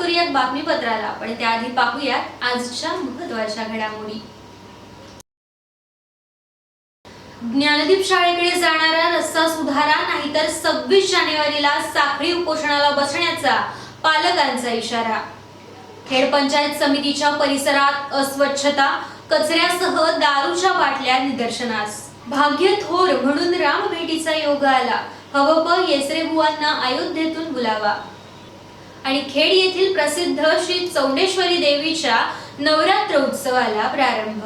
करूयात बातमीपत्राला. पण त्याआधी पाहूयात आजच्या महत्त्वाच्या घडामोडी. ज्ञानदीप शाळेकडे जाणारा रस्ता सुधारा नाहीतर सव्वीस जानेवारीला साखळी उपोषणाला बसण्याचा पालकांचा इशारा. खेड पंचायत समितीच्या परिसरात अस्वच्छता कचऱ्यासह दारूच्या बाटल्या निदर्शनास. भाग्य थोर म्हणून राम भेटीचा योग आला. हवप येसरे बुवांना अयोध्येतून बुलावा. आणि खेड येथील प्रसिद्ध श्री चौंडेश्वरी देवीच्या नवरात्र उत्सवाला प्रारंभ.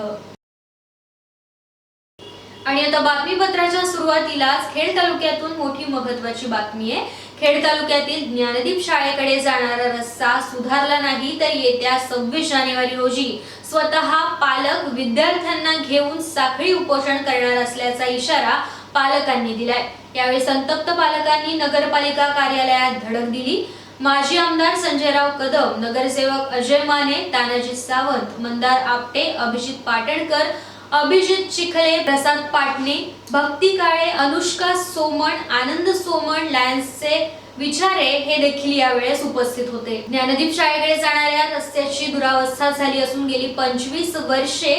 आणि आता बातमीपत्राच्या सुरुवातीलाच खेड तालुक्यातून मोठी महत्वाची बातमी आहे. खेड तालुक्यातील ज्ञानदीप शाळेकडे जाणारा रस्ता सुधारला नाही तर येत्या सव्वीस जानेवारी रोजी स्वतः पालक विद्यार्थ्यांना घेऊन साखळी उपोषण करणार असल्याचा इशारा पालकांनी दिलाय. यावेळी संतप्त पालकांनी नगरपालिका कार्यालयात धडक दिली. माजी आमदार संजयराव कदम नगरसेवक अजय माने तानाजी सावंत मंदार आपटे अभिजित पाटणकर अभिजित चिखले प्रसाद पाटणे भक्ती काळे अनुष्का सोमण आनंद सोमण लायन्सचे विचारे हे देखील यावेळेस उपस्थित होते. ज्ञानदीप शाळेकडे जाणाऱ्या रस्त्याची दुरावस्था झाली असून गेली पंचवीस वर्षे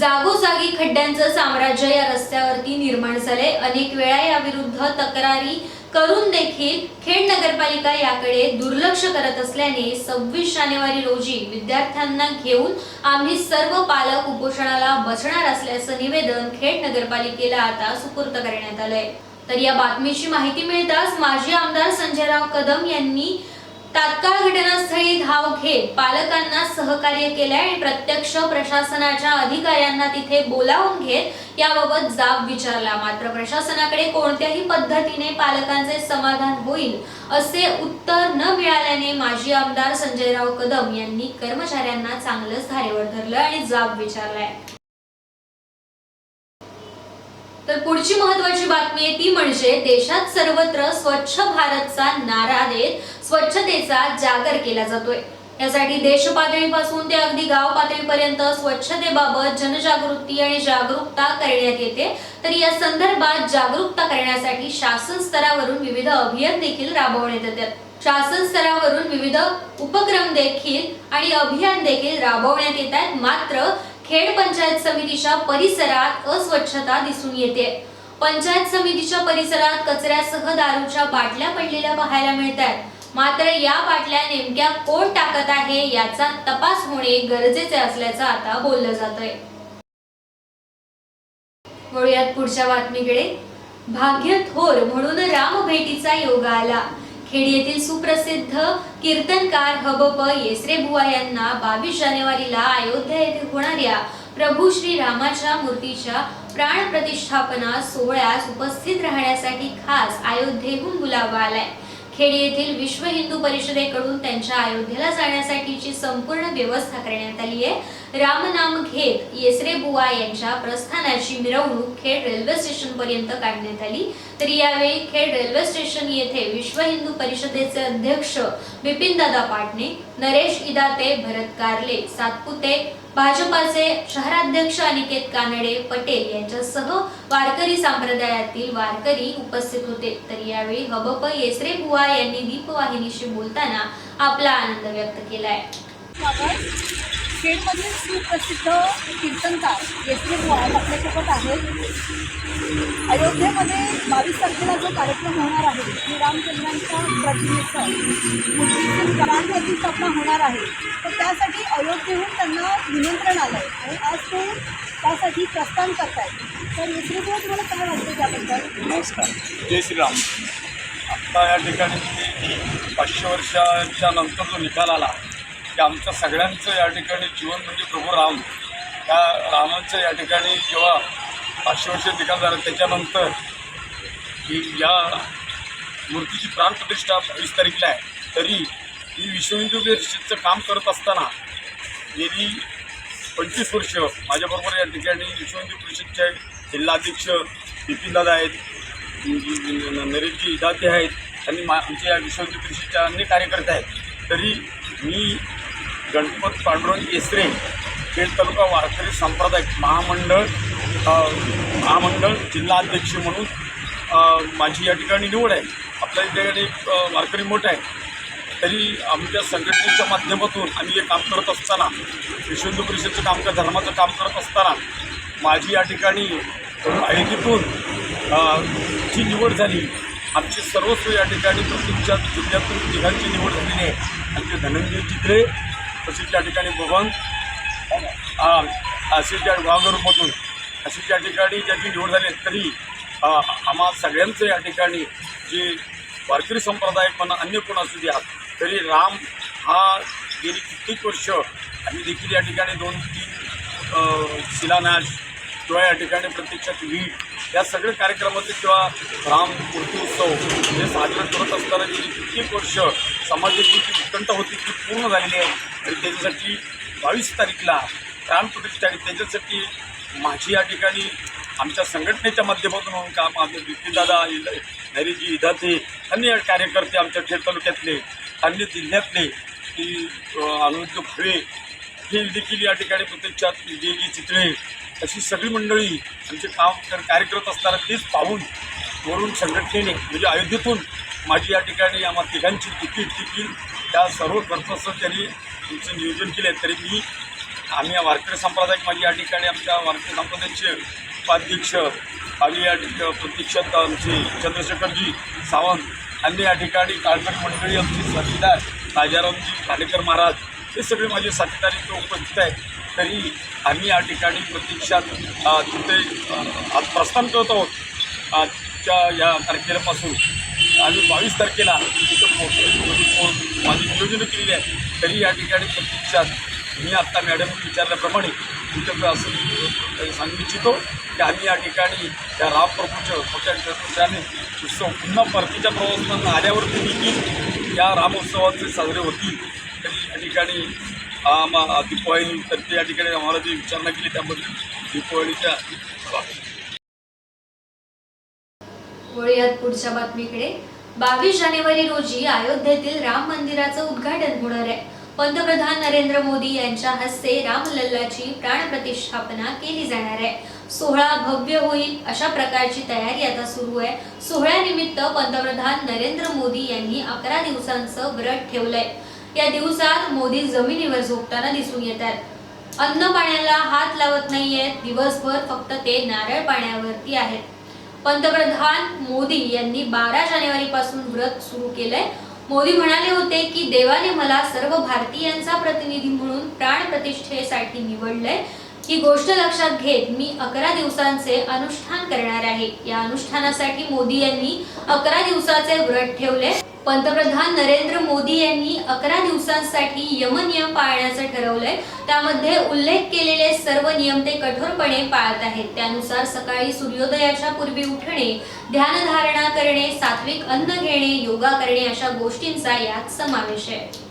जागोजागी खड्ड्यांचं साम्राज्य या रस्त्यावरती निर्माण झाले. अनेक वेळा याविरुद्ध तक्रारी करून देखील खेड नगरपालिका याकडे दुर्लक्ष करत असल्याने सव्वीस जानेवारी रोजी विद्यार्थ्यांना घेऊन आम्ही सर्व पालक उपोषणाला बसणार असल्याचं निवेदन खेड नगरपालिकेला आता सुपूर्द करण्यात आलंय. तर या बातमीची माहिती मिळताच माजी आमदार संजयराव कदम यांनी तात्काळ घटनास्थळी धाव घेत पालकांना सहकार्य केले आणि प्रत्यक्ष प्रशासनाच्या अधिकाऱ्यांना तिथे बोलावून घेत याबाबत जाब विचारला. मात्र प्रशासनाकडे कोणत्याही पद्धतीने पालकांचे समाधान होईल असे उत्तर न मिळाल्याने माजी आमदार संजयराव कदम यांनी कर्मचाऱ्यांना चांगलंच धारेवर धरलं आणि जाब विचारलाय. तर पुढची महत्वाची बातमी आहे ती म्हणजे देशात सर्वत्र स्वच्छ भारतचा नारा देत स्वच्छतेचा जागर केला जातोय. यासाठी देश पातळीपासून ते अगदी गाव पातळीपर्यंत स्वच्छतेबाबत जनजागृती आणि जागरूकता करण्यात येते. तर या संदर्भात जागरूकता करण्यासाठी शासन स्तरावरून विविध अभियान देखील राबवण्यात येतात. शासन स्तरावरून विविध उपक्रम देखील आणि अभियान देखील राबवण्यात येत आहेत मात्र खेड पंचायत समितीच्या परिसरात अस्वच्छता दिसून येते. पंचायत समितीच्या परिसरात कचऱ्यासह दारूच्या बाटल्या पडलेल्या पाहायला मिळतात. मात्र या बाटल्या नेमक्या कोण टाकत आहे याचा तपास होणे गरजेचे असल्याचं आता बोललं जातंय. वळूयात पुढच्या बातमीकडे. भाग्य थोर म्हणून राम भेटीचा योग आला. खेड येथील सुप्रसिद्ध कीर्तनकार हबप येसरे बुवा यांना बावीस जानेवारीला अयोध्या येथे होणाऱ्या प्रभू श्री रामाच्या मूर्तीच्या प्राण प्रतिष्ठापना सोहळ्यास उपस्थित राहण्यासाठी खास अयोध्येहून बुलावा आलाय. खेड येथील विश्व हिंदू परिषदेकडून त्यांच्या अयोध्येला जाण्यासाठीची संपूर्ण व्यवस्था करण्यात आली आहे. रामनाम घेत येसरे बुवा यांच्या प्रस्थानाची मिरवणूक खेड रेल्वे स्टेशन पर्यंत काढण्यात आली. तर यावेळी खेड रेल्वे स्टेशन येथे विश्व हिंदू परिषदेचे अध्यक्ष बिपिनदादा पाटणे नरेश इदाते भरत कारले सातपुते भाजपाचे शहराध्यक्ष अनिकेत कानडे पटेल यांच्यासह वारकरी संप्रदायातील वारकरी उपस्थित होते. तर यावेळी हबप येसरे बुवा यांनी दीपवाहिनीशी बोलताना आपला आनंद व्यक्त केलाय. स्वागत खेडमधील सुप्रसिद्ध कीर्तनकार येसरी बुवा आपल्यासोबत आहेत. अयोध्येमध्ये बावीस तारखेला जो कार्यक्रम होणार आहे श्रीरामचंद्रांच्या प्रतिमेचं मूर्तीची प्राण स्थापना होणार आहे. तर त्यासाठी अयोध्येहून त्यांना निमंत्रण आलं आहे आणि आज ते त्यासाठी प्रस्थान करतायत. तर येसरी बुवा तुम्हाला काय वाटतं त्याबद्दल? नमस्कार. जय श्रीराम. आत्ता या ठिकाणी पाचशे वर्षाच्या नंतर जो निकाल आला की आमच्या सगळ्यांचं या ठिकाणी जीवन म्हणजे प्रभू राम. त्या रामांचं या ठिकाणी जेव्हा पाचशे वर्ष निकाल झाला त्याच्यानंतर ही या मूर्तीची प्राणप्रतिष्ठा बावीस तारीखला आहे. तरी मी विश्व हिंदू काम करत असताना गेली पंचवीस वर्ष माझ्याबरोबर या ठिकाणी विश्वहिंदू परिषदचे जिल्हाध्यक्ष बिपिनदादा आहेत नरेशजी इदाते आहेत आणि मा आमच्या या विश्व परिषदच्या अनेक कार्यकर्ते आहेत. तरी मी गणपत पांडुरंग येसरे खेड तालुका वारकरी सांप्रदायिक महामंडळ महामंडळ जिल्हा अध्यक्ष म्हणून माझी या ठिकाणी निवड आहे. आपल्या ठिकाणी एक वारकरी मोठा आहे. तरी आमच्या संघटनेच्या माध्यमातून आम्ही हे काम करत असताना विश्वंदू परिषदचं परिषदेचं काम कर धर्माचं काम करत असताना माझी या ठिकाणी आयोजितून जी निवड झाली आमची सर्वस्व या ठिकाणी प्रत्येकच्या जिल्ह्यातून तिघांची निवड झालेली आहे. आमचे धनंजय चित्रे तसेच त्या ठिकाणी भवन असे त्या वाघरूमधून अशी त्या ठिकाणी ज्याची निवड झाली तरी आम्हा सगळ्यांचं या ठिकाणी जे वारकरी संप्रदाय पण अन्य कोण असू द्या तरी राम हा गेली कित्येक वर्ष आम्ही देखील या ठिकाणी दोन तीन शिलान्यास किंवा या ठिकाणी प्रत्यक्षात वीट या सगळ्या कार्यक्रमाचे किंवा राम मूर्ती उत्सव हे साजरे करत असताना गेली कित्येक वर्ष समाजाची जी उत्कंठ होती ती पूर्ण झालेली आहे. आणि त्याच्यासाठी बावीस तारीखला प्राणप्रतिष्ठा आणि त्याच्यासाठी माझी या ठिकाणी आमच्या संघटनेच्या माध्यमातून होऊन काम आमचे बिपिदादा नैरीजी इदाते अन्य कार्यकर्ते आमच्या खेड तालुक्यातले अन्य जिल्ह्यातले की अनुरुद्ध भावे हे देखील या ठिकाणी प्रत्यक्षात जे जी चित्रे अशी सगळी मंडळी आमचे काम कर- कार्यरत असताना तेच पाहून वरून संघटनेने म्हणजे अयोध्येतून माझी या ठिकाणी आम्हा तिघांची तिकीट देखील त्या सर्व खर्चाचं त्यांनी तुमचं नियोजन केलं तरी मी आम्ही या वारकरी संप्रदायात माझी या ठिकाणी आमच्या वारकरी संप्रदायाचे उपाध्यक्ष आम्ही या ठिकाणी प्रत्यक्षात आमचे चंद्रशेखरजी सावंत अन्य या ठिकाणी काळकट मंडळी आमचे साथीदार राजारामजी खाडेकर महाराज हे सगळे माझे साथीदार इथे उपस्थित आहेत. तरी आम्ही या ठिकाणी प्रत्यक्षात तिथे आज प्रस्थान करत आहोत. आजच्या या तारखेपासून. आम्ही बावीस तारखेला तिथं पोहोचतो म्हणजे माझी नियोजनं केलेली आहे तरी या ठिकाणी प्रत्यक्षात मी आत्ता मॅडम विचारल्याप्रमाणे तिथं असं सांगू इच्छितो की आम्ही या ठिकाणी त्या रामप्रभूच्या मोठ्या उत्सव पुन्हा परतीच्या प्रवासानं आल्यावरती देखील या रामोत्सवाचे साजरे होतील. तरी या ठिकाणी आम्हा दीपावली तर ते या ठिकाणी आम्हाला जी विचारणा केली त्याबद्दल दीपावलीच्या वळूयात पुढच्या बातमीकडे. बावीस जानेवारी रोजी अयोध्येतील राम मंदिराचं उद्घाटन होणार आहे. पंतप्रधान नरेंद्र मोदी यांच्या हस्ते रामलल्लाची प्राणप्रतिष्ठापना केली जाणार आहे. सोहळा भव्य होईल अशा प्रकारची तयारी आता सुरू आहे. सोहळ्यानिमित्त पंतप्रधान नरेंद्र मोदी यांनी अकरा दिवसांचं व्रत ठेवलंय. या दिवसात मोदी जमिनीवर झोपताना दिसून येतात अन्न पाण्याला हात लावत नाहीयेत दिवसभर फक्त ते नारळ पाण्यावरती आहेत. पंतप्रधान मोदी यांनी बारा जानेवारी पासून व्रत सुरू केलंय. मोदी म्हणाले होते की देवाने मला सर्व भारतीयांचा प्रतिनिधी म्हणून प्राण प्रतिष्ठेसाठी निवडलंय. ही गोष्ट लक्षात घेत मी अकरा दिवसांचे अनुष्ठान करणार आहे. या अनुष्ठानासाठी मोदी यांनी अकरा दिवसाचे व्रत ठेवले. पंतप्रधान नरेंद्र मोदी यांनी अकरा दिवसांसाठी यमनियम पाळण्याचं ठरवलंय. त्यामध्ये उल्लेख केलेले सर्व नियम ते कठोरपणे पाळत आहेत. त्यानुसार सकाळी सूर्योदयाच्या पूर्वी उठणे ध्यानधारणा करणे सात्विक अन्न घेणे योगा करणे अशा गोष्टींचा यात समावेश आहे.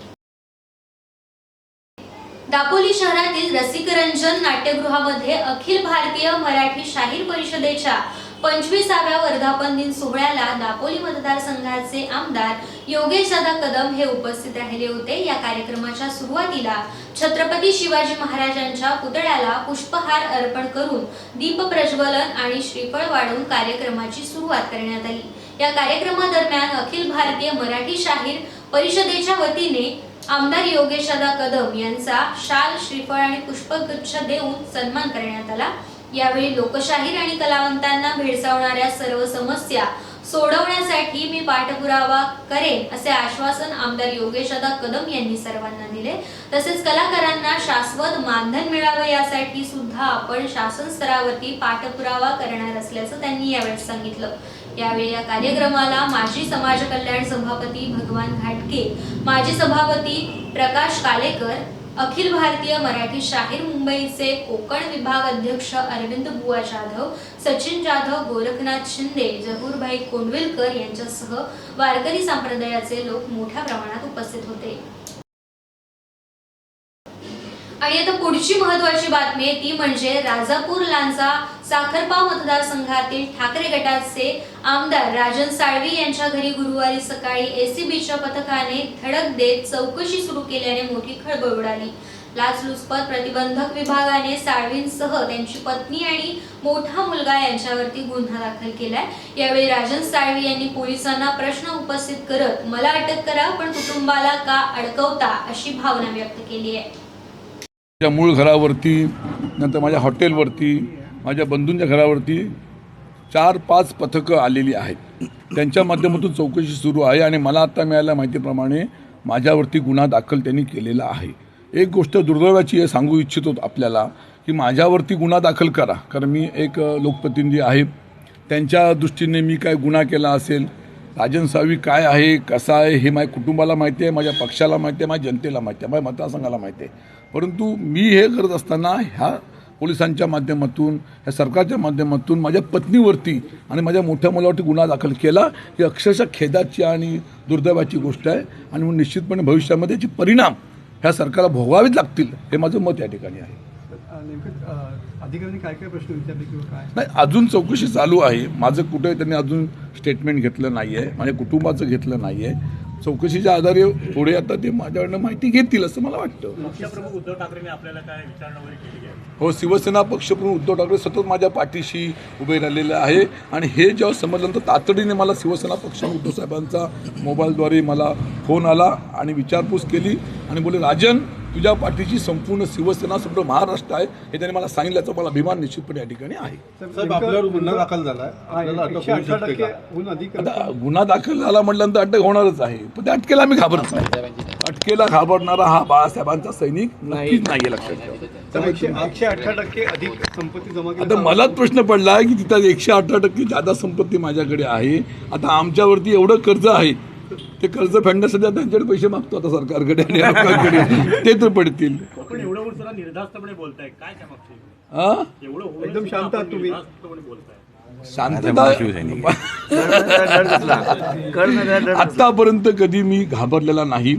दापोली शहरातील रसिकरंजन नाट्यगृहामध्ये अखिल भारतीय मराठी शाहीर परिषदेच्या पंचवीसाव्या वर्धापन दिन सोहळ्याला दापोली मतदारसंघाचे आमदार योगेश दादा कदम हे उपस्थित राहिले होते. या कार्यक्रमाच्या सुरुवातीला छत्रपती शिवाजी महाराजांच्या पुतळ्याला पुष्पहार अर्पण करून दीप प्रज्वलन आणि श्रीफळ वाढवून कार्यक्रमाची सुरुवात करण्यात आली. या कार्यक्रमादरम्यान अखिल भारतीय मराठी शाहीर परिषदेच्या वतीने आमदार योगेशदा कदम यांचा शाल श्रीफळ आणि पुष्पगुच्छ देऊन सन्मान करण्यात आला. यावेळी लोकशाहीर आणि कलावंतांना भेडसावणाऱ्या सर्व समस्या सोडवण्यासाठी मी पाठपुरावा करेन असे आश्वासन आमदार योगेशदा कदम यांनी सर्वांना दिले. तसेच कलाकारांना शाश्वत मानधन मिळावं यासाठी सुद्धा आपण शासन स्तरावरती पाठपुरावा करणार असल्याचं त्यांनी यावेळी सांगितलं. यावेळी या कार्यक्रमाला माजी समाज कल्याण सभापती भगवान घाटके माजी सभापती प्रकाश कालेकर अखिल भारतीय मराठी शाहीर मुंबईचे कोकण विभाग अध्यक्ष अरविंद बुवा जाधव सचिन जाधव गोरखनाथ शिंदे जहूरभाई कोंडविलकर यांच्यासह वारकरी संप्रदायाचे लोक मोठ्या प्रमाणात उपस्थित होते. आणि आता पुढची महत्वाची बातमी आहे ती म्हणजे राजापूर लांजा साखरपा मतदारसंघातील ठाकरे गटाचे आमदार राजन साळवी यांच्या घरी गुरुवारी सकाळी एसीबीच्या पथकाने धडक देत चौकशी सुरू केल्याने मोठी खळबळ उडाली. लाचलुचपत प्रतिबंधक विभागाने साळवींसह त्यांची पत्नी आणि मोठा मुलगा यांच्यावरती गुन्हा दाखल केलाय. यावेळी राजन साळवी यांनी पोलिसांना प्रश्न उपस्थित करत मला अटक करा पण कुटुंबाला का अडकवता? अशी भावना व्यक्त केली आहे. माझ्या मूळ घरावरती नंतर माझ्या हॉटेलवरती माझ्या बंधूंच्या घरावरती चार पाच पथकं आलेली आहेत. त्यांच्या माध्यमातून चौकशी सुरू आहे आणि मला आत्ता मिळाल्या माहितीप्रमाणे माझ्यावरती गुन्हा दाखल त्यांनी केलेला आहे. एक गोष्ट दुर्दैवाची आहे सांगू इच्छितो आपल्याला की माझ्यावरती गुन्हा दाखल करा. कारण मी एक लोकप्रतिनिधी आहे. त्यांच्या दृष्टीने मी काय गुन्हा केला असेल राजन सावी काय आहे कसा आहे हे माझ्या कुटुंबाला माहिती आहे माझ्या पक्षाला माहिती आहे माझ्या जनतेला माहिती आहे माझ्या मतदारसंघाला माहिती आहे. परंतु मी हे करत असताना ह्या पोलिसांच्या माध्यमातून ह्या सरकारच्या माध्यमातून माझ्या पत्नीवरती आणि माझ्या मोठ्या मुलावरती गुन्हा दाखल केला ही अक्षरशः खेदाची आणि दुर्दैवाची गोष्ट आहे. आणि म्हणून निश्चितपणे भविष्यामध्ये याचे परिणाम ह्या सरकारला भोगावेच लागतील हे माझं मत या ठिकाणी आहे. नेमकं अ, अधिकाऱ्यांनी काय काय प्रश्न विचारले किंवा काय? नाही अजून चौकशी चालू आहे. माझं कुठे त्यांनी अजून स्टेटमेंट घेतलं नाही आहे माझ्या कुटुंबाचं घेतलं नाही आहे चौकशीच्या आधारे पुढे आता ते माझ्याकडनं माहिती घेतील असं मला वाटतं. हो शिवसेना पक्षप्रमुख उद्धव ठाकरे सतत माझ्या पाठीशी उभे राहिलेले आहे. आणि हे जेव्हा समजल्यानंतर तातडीने मला शिवसेना पक्षप्रमुख उद्धव साहेबांचा मोबाईलद्वारे मला फोन आला आणि विचारपूस केली आणि बोले राजन तुझ्या पाठीशी संपूर्ण शिवसेना संपूर्ण महाराष्ट्र आहे हे त्यांनी मला सांगितल्याचा मला अभिमान निश्चितपणे या ठिकाणी आहे. गुन्हा दाखल झाला म्हटल्यानंतर अटक होणारच आहे. पण त्या अटकेला आम्ही घाबरत नाही. अटकेला घाबरणारा हा बाळासाहेबांचा सैनिक नक्कीच नाहीये लक्षात आता मलाच प्रश्न पडला की तिथं एकशे अठरा टक्के जादा संपत्ती माझ्याकडे आहे. आता आमच्यावरती एवढं कर्ज आहे ते कर्ज फेडण्यासाठी त्यांच्याकडे पैसे मागतो आता सरकारकडे आणि लोकांकडे ते तर पडतील. पण एवढं वर जरा निर्धास्तपणे बोलताय. काय त्या मागचे हा एवढं होऊन एकदम सुद्धा शांत आहात आपण तुम्ही. निर्धास्तपणे बोलताय. शांतता आतापर्यंत कधी मी घाबरलेला नाही.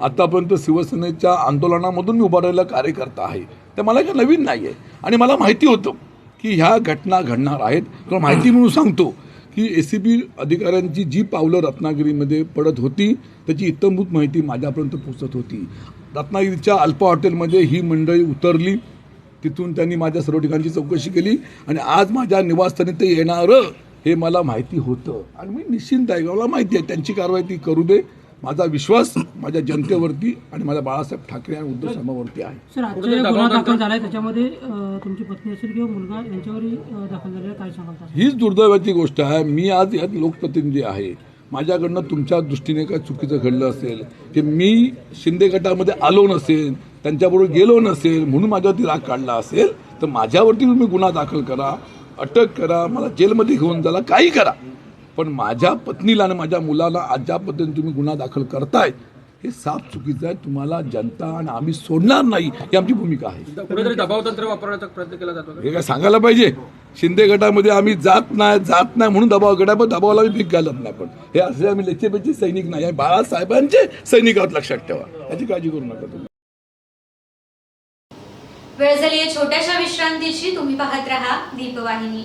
आतापर्यंत शिवसेनेच्या आंदोलनामधून मी उभा राहिलेला कार्यकर्ता आहे. ते मला काही नवीन नाही आहे आणि मला माहिती होतं की ह्या घटना घडणार आहेत. किंवा माहिती म्हणून सांगतो. की ए सी बी अधिकाऱ्यांची जी पावलं रत्नागिरीमध्ये पडत होती त्याची इत्तमभूत माहिती माझ्यापर्यंत पोचत होती. रत्नागिरीच्या अल्पा हॉटेलमध्ये ही मंडळी उतरली. तिथून त्यांनी माझ्या सर्व ठिकाणची चौकशी केली आणि आज माझ्या निवासस्थानी ते येणारं हे मला माहिती होतं. आणि मी निश्चिंत आहे मला माहिती आहे त्यांची कारवाई ती करू दे. माझा विश्वास माझ्या जनतेवरती आणि माझ्या बाळासाहेब ठाकरे आणि उद्धव साहेबांवरती आहे. सर आजचा जो गुन्हा दाखल झालाय त्याच्यामध्ये अ, तुमची पत्नी असेल किंवा मुलगा यांच्यावरही अ, दाखल झालेला आहे. काय सांगाल? हीच दुर्दैवाची गोष्ट आहे. मी आज यात लोकप्रतिनिधी आहे. माझ्याकडनं तुमच्या दृष्टीने काय चुकीचं घडलं असेल की मी शिंदे गटामध्ये आलो नसेल त्यांच्याबरोबर गेलो नसेल म्हणून माझ्यावरती राग काढला असेल तर माझ्यावरती तुम्ही गुन्हा दाखल करा अटक करा मला जेलमध्ये घेऊन जाला काही करा. पण माझ्या पत्नीला आणि माझ्या मुलाला आज ज्या पद्धतीने तुम्ही गुन्हा दाखल करताय हे साफ चुकीचं आहे. तुम्हाला जनता आणि आम्ही सोडणार नाही ही आमची भूमिका आहे. कुठेतरी दबावतंत्र वापरण्याचा प्रयत्न केला जातो हे काय सांगायला पाहिजे? शिंदे गटामध्ये आम्ही जात नाही जात नाही म्हणून दबाव गटा पण दबावाला मी भीक घालत नाही पण हे असे आम्ही लेचेपेचे सैनिक नाही आम्ही बाळासाहेबांचे सैनिक आहोत लक्षात ठेवा. याची काळजी करू नका तुम्ही. वेळ झाली आहे छोट्याशा विश्रांतीची. तुम्ही पाहत राहा दीपवाहिनी.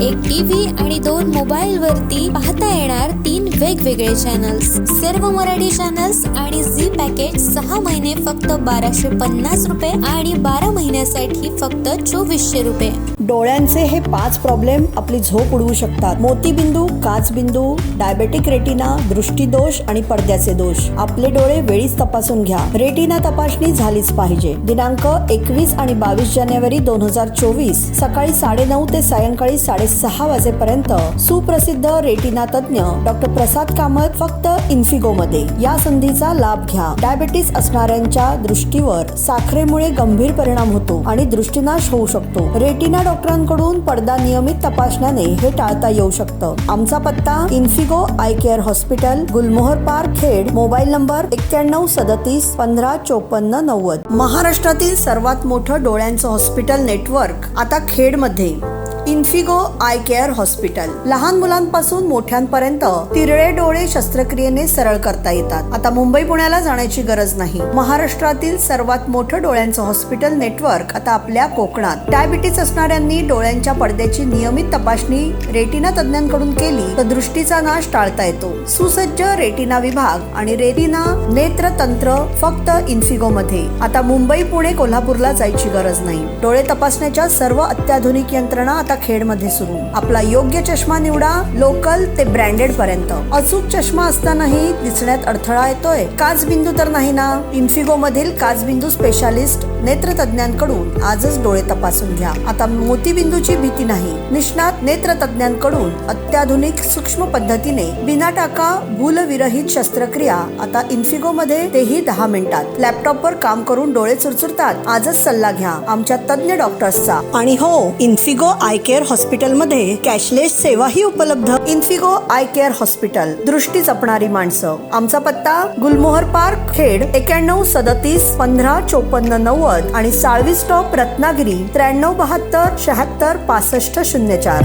एक टीव्ही आणि दोन मोबाईल वरती पाहता येणार तीन वेगवेगळे चॅनल्स सर्व मराठी चॅनल्स आणि झी पॅकेज सहा महिने फक्त बाराशे पन्नास रुपये आणि बारा महिन्यासाठी फक्त चोवीसशे रुपये. डोळ्यांचे हे पाच प्रॉब्लेम आपली झोप उडवू शकतात. मोतीबिंदू काचबिंदू डायबेटिक रेटिना दृष्टीदोष आणि पडद्याचे दोष. आपले डोळे वेळीच तपासून घ्या. रेटिना तपासणी झालीच पाहिजे. दिनांक एकवीस आणि बावीस जानेवारी दोन हजार चोवीस सकाळी साडेनऊ ते सायंकाळी साडे सहा वाजेपर्यंत सुप्रसिद्ध रेटिना तज्ज्ञ डॉक्टर प्रसाद कामत फक्त इन्फिगो मध्ये या संधीचा लाभ घ्या. डायबिटीस असणाऱ्यांच्या दृष्टीवर साखरेमुळे गंभीर परिणाम होतो आणि दृष्टीनाश होऊ शकतो. रेटिना डॉक्टरांकडून पडदा नियमित तपासण्याने हे टाळता येऊ शकतं. आमचा पत्ता Infigo eye care hospital Gulmohar park Khed. Mobile number एक्क्याण्णव सदतीस पंधरा चोपन्न नव्वद. महाराष्ट्रातील सर्वात मोठं डोळ्यांचं हॉस्पिटल नेटवर्क आता खेडमध्ये. Infigo eye care hospital. लहान मुलांपासून मोठ्यांपर्यंत तिरळे डोळे शस्त्रक्रियेने सरळ करता येतात. आता मुंबई पुण्याला जाण्याची गरज नाही. महाराष्ट्रातील सर्वात मोठं डोळ्यांचं हॉस्पिटल नेटवर्क आता आपल्या कोकणात. डायबिटीस असणाऱ्यांनी डोळ्यांच्या पडद्याची नियमित तपासणी रेटिना तज्ञांकडून केली तर दृष्टीचा नाश टाळता येतो. सुसज्ज रेटिना विभाग आणि रेटिना नेत्रतंत्र फक्त इन्फिगो मध्ये आता मुंबई पुणे कोल्हापूरला जायची गरज नाही. डोळे तपासण्याच्या सर्व अत्याधुनिक यंत्रणा आता खेडमध्ये सुरू. आपला योग्य चष्मा निवडा लोकल ते ब्रँडेड पर्यंत. अचूक चष्मा असतानाही दिसण्यात अडथळा येतोय. काचबिंदू तर नाही ना? इन्फिगो मधील काचबिंदू स्पेशालिस्ट नेत्रतज्ञांकडून आजच डोळे तपासून घ्या. आता मोतीबिंदूची भीती नाही. निष्णात नेत्रतज्ञांकडून अत्याधुनिक सूक्ष्म पद्धतीने बिना टाका भूलविरहित शस्त्रक्रिया आता इन्फिगो मध्ये तेही दहा मिनिटात. लॅपटॉपवर काम करून डोळे चुरचुरतात. आजच सल्ला घ्या. आमच्या तज्ञ डॉक्टर्सचा. आणि हो इन्फिगो आय केअर हॉस्पिटलमध्ये कॅशलेस सेवाही उपलब्ध. Infigo eye care hospital. दृष्टी जपणारी माणसं. आमचा पत्ता गुलमोहर पार्क खेड एक्याण्णव सदतीस पंधरा चोपन्न नव्वद. आणि साळवी स्टॉप रत्नागिरी त्र्याण्णव बहात्तर शहात्तर पासष्ट शून्य चार.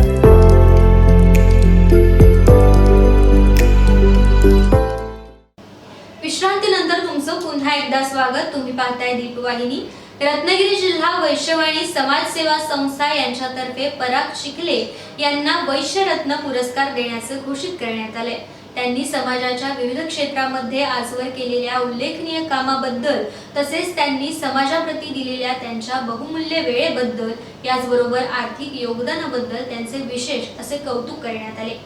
विश्रांतीनंतर तुमचं पुन्हा एकदा स्वागत. तुम्ही पाहताय दीपवाहिनी. रत्नागिरी जिल्हा वैश्यवाणी समाजसेवा संस्था यांच्यातर्फे पराग शिकले यांना वैश्यरत्न पुरस्कार देण्याचे घोषित करण्यात आले त्यांनी समाजाच्या विविध क्षेत्रामध्ये आजवर केलेल्या उल्लेखनीय कामाबद्दल तसेच त्यांनी समाजाप्रती दिलेल्या त्यांच्या बहुमूल्य वेळेबद्दल याचबरोबर आर्थिक योगदानाबद्दल त्यांचे विशेष असे कौतुक करण्यात आले.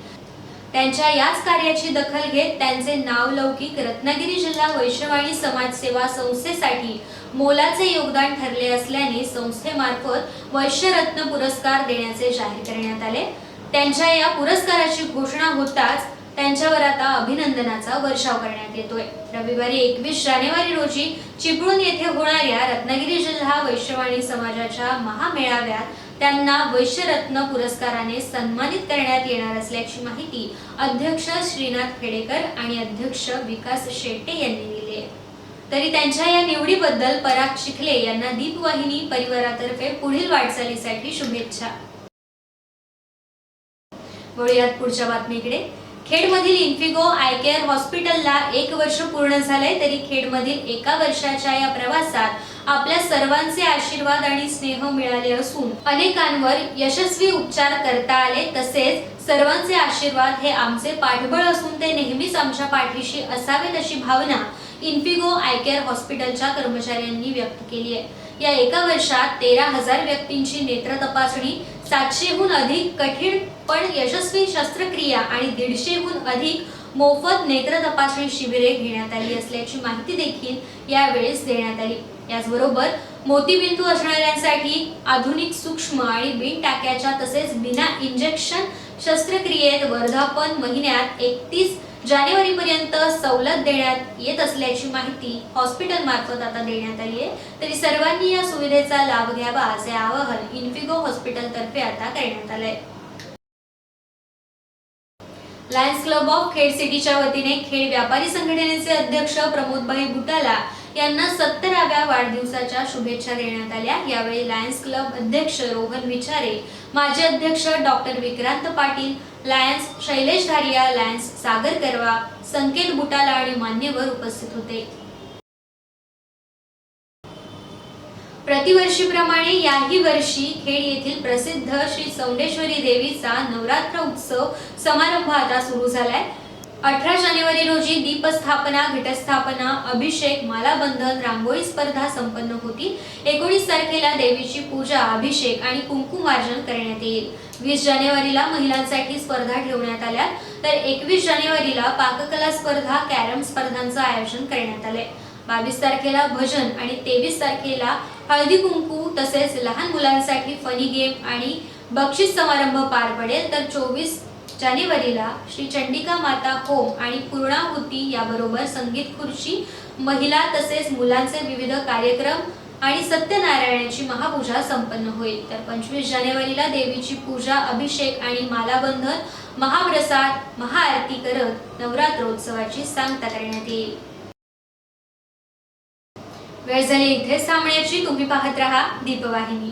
त्यांच्या याच कार्याची दखल घेत त्यांचे नाव लौकिक रत्नागिरी जिल्हा वैश्यवाणी समाजसेवा संस्थेसाठी मोलाचे योगदान ठरले असल्याने संस्थेमार्फत वैश्यरत्न पुरस्कार देण्याचे जाहीर करण्यात आले. त्यांच्या या पुरस्काराची घोषणा होताच त्यांच्यावर आता अभिनंदनाचा वर्षाव करण्यात येतोय. रविवारी एकवीस जानेवारी रोजी चिपळूण येथे होणाऱ्या रत्नागिरी जिल्हा वैश्यवाणी समाजाच्या महामेळाव्यात त्यांना वैश्यरत्न पुरस्काराने सन्मानित करण्यात येणार असल्याची माहिती अध्यक्ष श्रीनाथ खेडेकर आणि अध्यक्ष विकास शेट्टे यांनी दिली तरी त्यांच्या या निवडीबद्दल पराग शिखले यांना दीपवाहिनी परिवारातर्फे पुढील वाटचालीसाठी शुभेच्छा. वळूयात पुढच्या बातमीकडे. खेडमधील इन्फिगो आय केअर हॉस्पिटलला एक वर्ष पूर्ण झालंय तरी खेडमधील एका वर्षाच्या या प्रवासात आपल्या सर्वांचे आशीर्वाद आणि स्नेह मिळाले असून अनेकांवर यशस्वी उपचार करता आले तसेच सर्वांचे आशीर्वाद हे आमचे पाठबळ असून ते नेहमीच आमच्या पाठीशी असावेत अशी भावना इन्फिगो आय केअर हॉस्पिटलच्या कर्मचाऱ्यांनी व्यक्त केली आहे. या एका वर्षात तेरा हजार व्यक्तींची नेत्र तपासणी सातशेहून अधिक कठीण पण यशस्वी शस्त्रक्रिया आणि दीडशेहून अधिक मोफत नेत्र तपासणी शिबिरे घेण्यात आली असल्याची माहिती देखील यावेळेस देण्यात आली. याचबरोबर मोतीबिंदू असणाऱ्यांसाठी आधुनिक सूक्ष्म आणि बिन टाक्याच्या तसेच बिना इंजेक्शन शस्त्रक्रियेत वर्धापन महिन्यात एकतीस जानेवारी पर्यंत सवलत देण्यात येत असल्याची माहिती हॉस्पिटल मार्फत आता देण्यात आली आहे. तरी सर्वांनी या सुविधेचा लाभ घ्यावा असे आवाहन इन्फिगो हॉस्पिटल तर्फे आता करण्यात आलंय. लायन्स क्लब ऑफ खेड सिटीच्या वतीने खेड व्यापारी संघटनेचे अध्यक्ष प्रमोदभाई बुटाला यांना सत्तराव्या वाढदिवसाच्या शुभेच्छा देण्यात आल्या. यावेळी लायन्स क्लब अध्यक्ष रोहन विचारे माजी अध्यक्ष doctor Vikrant Patil Lions Shailesh Dhariya Lions Sagar Karwa Sanket Butala आणि मान्यवर उपस्थित होते. प्रतिवर्षीप्रमाणे याही वर्षी खेड येथील प्रसिद्ध श्री चौंडेश्वरी देवीचा नवरात्र उत्सव समारंभ आता सुरू झालाय. अठरा जानेवारी रोजी दीपस्थापना घटस्थापना अभिषेक मालाबंधन रांगोळी स्पर्धा संपन्न होती. एकोणीस तारखेला देवीची पूजा अभिषेक आणि कुंकुमार्जन करण्यात येईल. वीस जानेवारीला महिलांसाठी स्पर्धा ठेवण्यात आल्या. तर एकवीस जानेवारीला पाककला स्पर्धा कॅरम स्पर्धांचं आयोजन करण्यात आलंय. बावीस तारखेला भजन आणि तेवीस तारखेला हळदी कुंकू तसेच लहान मुलांसाठी फनी गेम आणि बक्षीस समारंभ पार पडेल. तर चोवीस जानेवारीला श्री चंडिका माता होम आणि पूर्णाहुती याबरोबर संगीत खुर्ची महिला तसेच मुलांचे विविध कार्यक्रम आणि सत्यनारायणाची महापूजा संपन्न होईल. तर पंचवीस जानेवारीला देवीची पूजा अभिषेक आणि मालाबंधन महाप्रसाद महाआरती करत नवरात्रोत्सवाची सांगता करण्यात येईल. वेळ झाली इथेच थांबण्याची तुम्ही पाहत राहा दीपवाहिनी.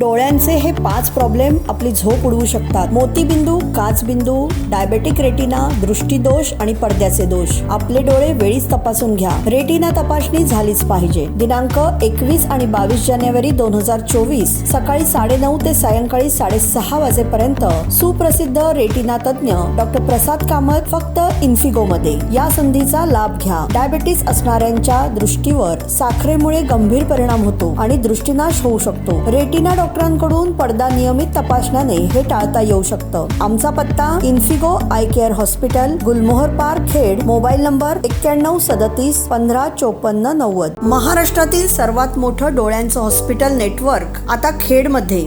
डोळ्यांचे हे पाच प्रॉब्लेम आपली झोप उडवू शकतात. मोतीबिंदू काचबिंदू डायबेटिक रेटिना दृष्टीदोष आणि पडद्याचे दोष. आपले डोळे वेळीच तपासून घ्या. रेटिना तपासणी झालीच पाहिजे. दिनांक एकवीस आणि बावीस जानेवारी दोन हजार चोवीस सकाळी साडेनऊ ते सायंकाळी साडेसहा वाजेपर्यंत सुप्रसिद्ध रेटिना तज्ज्ञ डॉक्टर प्रसाद कामत फक्त इन्फिगो मध्ये या संधीचा लाभ घ्या. डायबेटीस असणाऱ्यांच्या दृष्टीवर साखरेमुळे गंभीर परिणाम होतो आणि दृष्टीनाश होऊ शकतो. रेटिना डॉक्टरांकडून पडदा नियमित तपासण्याने हे टाळता येऊ शकतं. आमचा पत्ता Infigo eye care hospital Gulmohar park Khed. Mobile number एक्क्याण्णव सदतीस पंधरा चोपन्न नव्वद. महाराष्ट्रातील सर्वात मोठं डोळ्यांचं हॉस्पिटल नेटवर्क आता खेडमध्ये.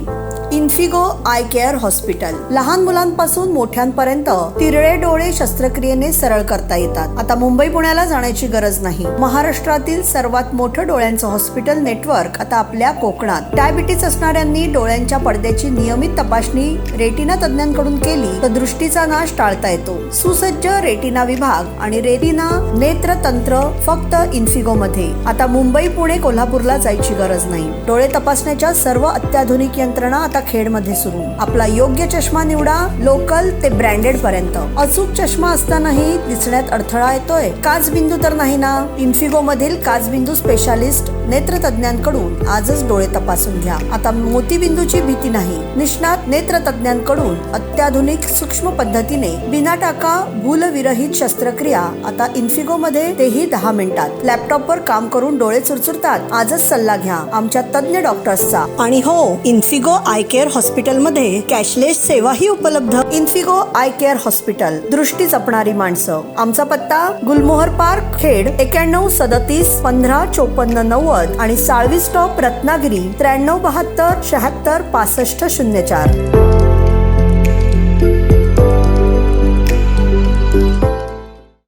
Infigo eye care hospital. लहान मुलांपासून मोठ्यांपर्यंत तिरळे डोळे शस्त्रक्रियेने सरळ करता येतात. आता मुंबई पुण्याला जाण्याची गरज नाही. महाराष्ट्रातील सर्वात मोठं डोळ्यांचं हॉस्पिटल नेटवर्क आता आपल्या कोकणात. डायबिटीस असणाऱ्यांनी डोळ्यांच्या पडद्याची नियमित तपासणी रेटिना तज्ञांकडून केली तर दृष्टीचा नाश टाळता येतो. सुसज्ज रेटिना विभाग आणि रेटिना नेत्र तंत्र फक्त इन्फिगो मध्ये आता मुंबई पुणे कोल्हापूरला जायची गरज नाही. डोळे तपासण्याच्या सर्व अत्याधुनिक यंत्रणा आता खेडमध्ये सुरू. आपला योग्य चष्मा निवडा लोकल ते ब्रँडेड पर्यंत. अचूक चष्मा असतानाही दिसण्यात अडथळा येतोय. काचबिंदू तर नाही ना? इन्फिगो मधील काचबिंदू स्पेशालिस्ट नेत्र तज्ञांकडून आजच डोळे तपासून घ्या. आता मोतीबिंदूची भीती नाही. निष्णात नेत्र तज्ञांकडून अत्याधुनिक सूक्ष्म पद्धतीने बिना टाका भूलविरहित शस्त्रक्रिया. आता इन्फिगो मध्ये तेही दहा मिनिटात. लॅपटॉपवर काम करून डोळे चुरचुरतात. आजच सल्ला घ्या आमच्या तज्ञ डॉक्टर्सचा आणि हो इन्फिगो आय केअर हॉस्पिटलमध्ये कॅशलेस सेवाही उपलब्ध. Infigo eye care hospital. दृष्टी जपणारी माणसं. आमचा पत्ता गुलमोहर पार्क खेड एक्याण्णव सदतीस पंधरा चोपन्न नव्वद आणि साळवी स्टॉप रत्नागिरी त्र्याण्णव बहात्तर शहात्तर पासष्ट शून्य चार.